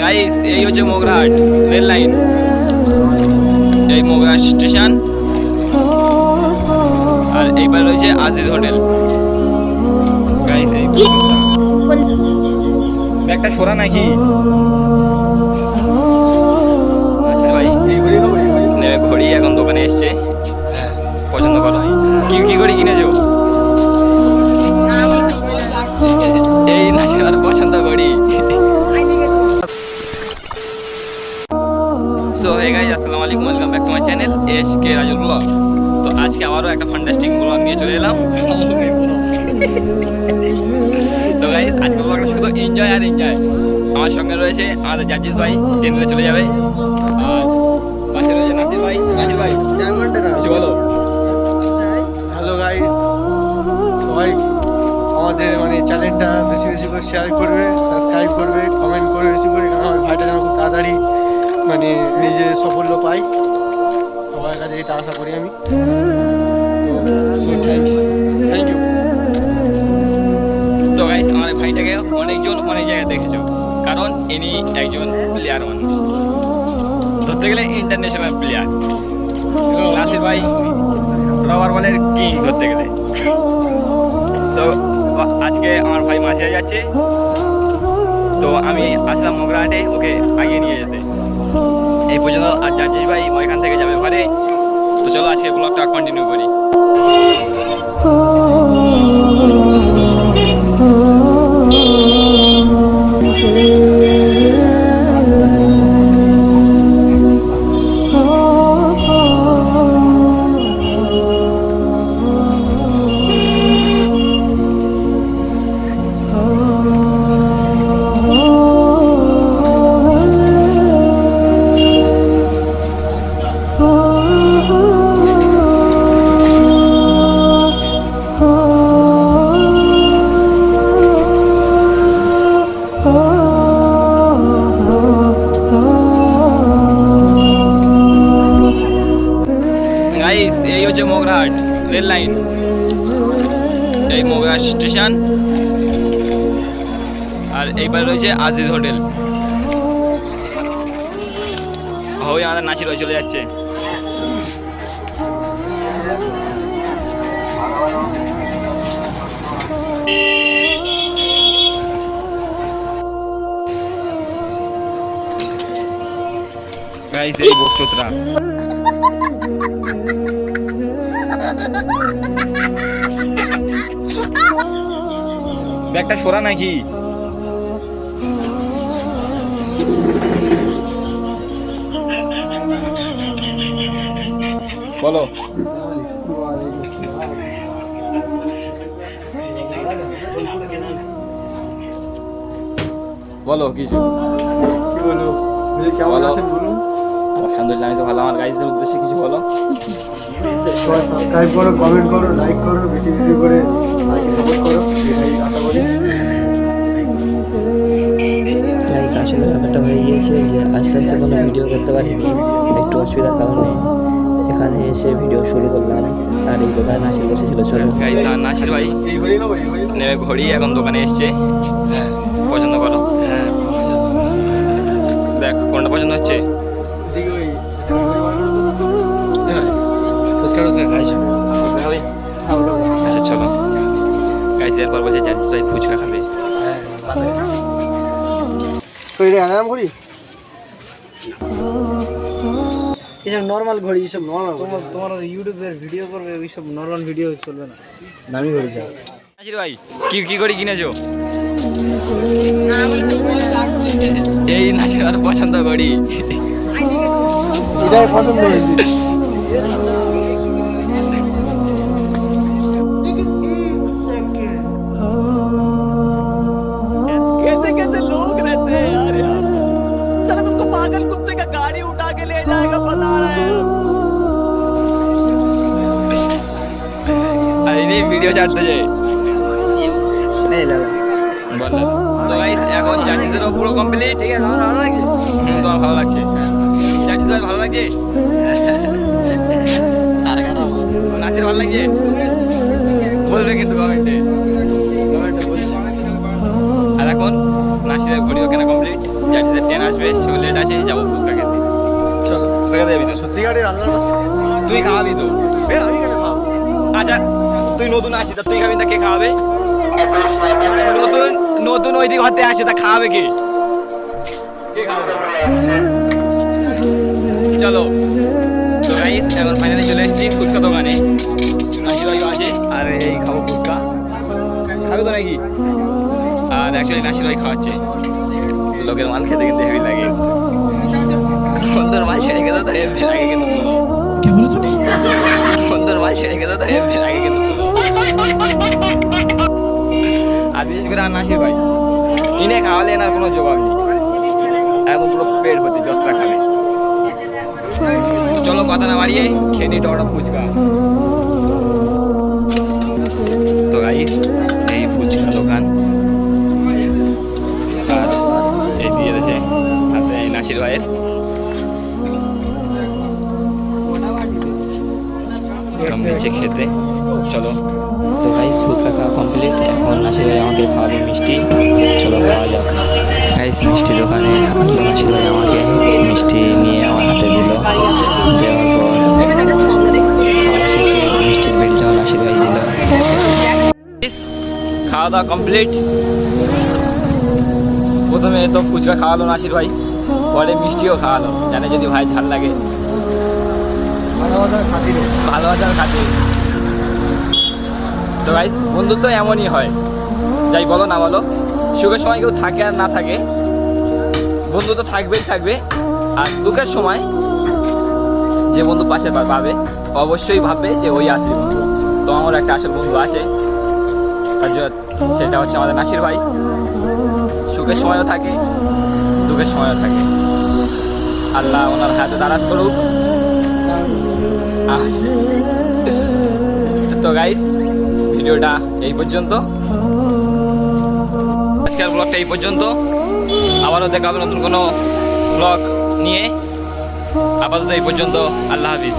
Guys এই হচ্ছে Magrahat rail line. এই মোগরাহাট স্টেশন। আর এইবার রয়েছে আজিজ হোটেল। গাইস এই ব্যাগটা সরা নাকি? আচ্ছা ভাই ঘড়ি এখন দোকানে এসছে। পছন্দ করো। কি কি ঘড়ি কিনেছো? এই নাচের পছন্দ করি এস কে রাজুল ব্লগ তো আজকে আবারও একটা ফান্টাস্টিং ব্লগ নিয়ে চলে এলাম। তো গাইজ আজকে ব্লগটা শুধু এনজয় আর এনজয় আমার সঙ্গে রয়েছে আমাদের জাজিস ভাই ট্রেনে চলে যাবে। আর পাশে রয়েছে নাসির ভাই নাসির ভাই। কিছু বলো? হ্যালো গাইস সবাই আমাদের মানে চ্যানেলটা বেশি বেশি করে শেয়ার করবে সাবস্ক্রাইব করবে কমেন্ট করবে বেশি করে, কারণ আমার ভাইটা যেন খুব তাড়াতাড়ি মানে নিজে সাফল্য পাই সবার এটা আশা করি আমি। থ্যাংক ইউ তো গাইস আমাদের ভাইটাকে অনেকজন অনেক জায়গায় দেখেছ। কারণ ইনি একজন প্লেয়ার মানুষ। ধরতে গেলে ইন্টারন্যাশনাল প্লেয়ার নাসির ভাই, রবার বলের কিং ধরতে গেলে। তো, আজকে আমার ভাই মাঝে যাচ্ছে। তো, আমি আসলাম মোগরাহাটে, ওকে আগিয়ে নিয়ে যেতে। এই পর্যন্ত আর চার্জিস ভাই ওইখান থেকে যাবে ঘরে। তো চলো আজকে ব্লগটা কন্টিনিউ করি। Rail line. এই মোগরাহাট স্টেশন। আর এইবার রয়েছে আজিজ হোটেল। ওই আমাদের নাচির ওই চলে যাচ্ছে। গাইস এই বকচোতরা ব্যাগটা সরা নাকি? বলো। বলো কিছু। কি বলব কেমন আছেন বলুন আলহামদুলিল্লাহ আমি তো ভালো। আমার গাইজের উদ্দেশ্যে কিছু বলো। সবাই সাবস্ক্রাইব করো কমেন্ট করো লাইক করো বেশি বেশি করে লাইক সাপোর্ট করো। এটাই আশা করি। গাইস আসলে ব্যাপারটা হয়ে গিয়েছে যে আস্তে আস্তে কোনো ভিডিও করতে পারিনি। একটু অসুবিধার কারণে এখানে এসে ভিডিও শুরু করলাম। আর এই দোকানে নাসির বসেছিল চলো নাসির ভাই ঘড়ি নেবে ঘড়ি এখন দোকানে এসছে। পছন্দ করো। হ্যাঁ দেখ কোনটা পছন্দ হচ্ছে? টুচকা খাইছো। আচ্ছা চলো। গাইজ এরপর বলছে জানিস ভাই ফুচকা খাবে। তো এটা আনাম ঘড়ি? এসব নর্মাল ঘড়ি এসব নর্মাল তোমার তোমার ইউটিউবের ভিডিও করবে ওইসব নর্মাল ভিডিও চলবে না। দামি ঘড়ি যা। নাসির ভাই কি কি করে কিনেছো? এই নাসির আর পছন্দ করি এটাই পছন্দ হয়েছে। ভিডিও ছাড়তে তো গাইস এখন জানিসেরও পুরো কমপ্লিট ঠিক আছে আমার ভালো লাগছে? তোমার ভালো লাগছে। জানিস ভালো লাগছে? নাসির ভালো লাগছে? বলবে কিন্তু কমেন্টে আর এখন নাসিরের ঘড়িও কেনা কমপ্লিট জাডিসের ট্রেন আসবে সেও লেট আছে যাব ফুচকা খেতে। চলো। ফুচকা যাবি তো? সত্যিকারের আল্লাহর তুই খাওয়াবি তো? আচ্ছা। তুই নতুন আছিস তা তুই খাবি তা কে খাওয়াবে? নতুন নতুন ওই দিক হতে আছে তা খাওয়াবে কে? চলো। গাইস এখন ফাইনালি চলে এসেছি ফুচকা দোকানে। নাসির আছে। আর এই খাব ফুচকা। খাবে তো নাকি? আর অ্যাকচুয়ালি নাসির ভাই খাওয়াচ্ছে। লোকের মাল খেতে কিন্তু হেভি লাগে। বন্ধুর মাল ছেড়ে খেতে তো হেভি লাগে কিন্তু। বন্ধুর মাল ছেড়ে খেতে তো হেভি লাগে কিন্তু। আর বিশেষ করে আর নাসির ভাই। ইনে খাওয়ালে এনার কোনো জবাব নেই। একদম পুরো পেট ভর্তি, যতটা খাবে। চলো কথা না বাড়িয়ে খেয়ে নিই টটা ফুচকা। তো গাইস এই ফুচকা দোকান। আর এই দিয়ে দিয়েছে এই নাসির ভাইয়ের। দিচ্ছে খেতে। চলো। তো গাইস ফুচকা খাওয়া কমপ্লিট এখন নাসির ভাই আমাকে খাওয়াবে মিষ্টি। চলো খাওয়া যাক। গাইস মিষ্টি দোকানে আসলো নাসির ভাই আমাকে মিষ্টি নিয়ে আমার হাতে দিল। দেওয়ার পর খাওয়া শেষে মিষ্টির বিলটাও নাসির ভাই দিল। খাওয়া দাওয়া কমপ্লিট প্রথমে তো ফুচকা খাওয়ালো নাসির ভাই পরে মিষ্টিও খাওয়ালো। জানে যদি ভাই ঝাল লাগে। ভালোবাসার খাতিরে। ভালোবাসার খাতে তো ভাই বন্ধুত্ব এমনই হয়। যাই বলো না বলো, সুখের সময় কেউ থাকে আর না থাকে। বন্ধু তো থাকবেই থাকবে। আর দুঃখের সময় যে বন্ধু পাশে পাবে, অবশ্যই ভাববে যে ওই আসল বন্ধু। তো আমার একটা আসল বন্ধু আছে। সেটা হচ্ছে আমাদের নাসির ভাই। সুখের সময়ও থাকে, দুঃখের সময়ও থাকে। আল্লাহ ওনার হাতে দারাজ করুক। তো গাইস ভিডিওটা এই পর্যন্ত। আজকের ব্লগটা এই পর্যন্ত। আবারও দেখা হবে নতুন কোনো ব্লগ নিয়ে। আপাতত এই পর্যন্ত। আল্লাহ হাফিজ।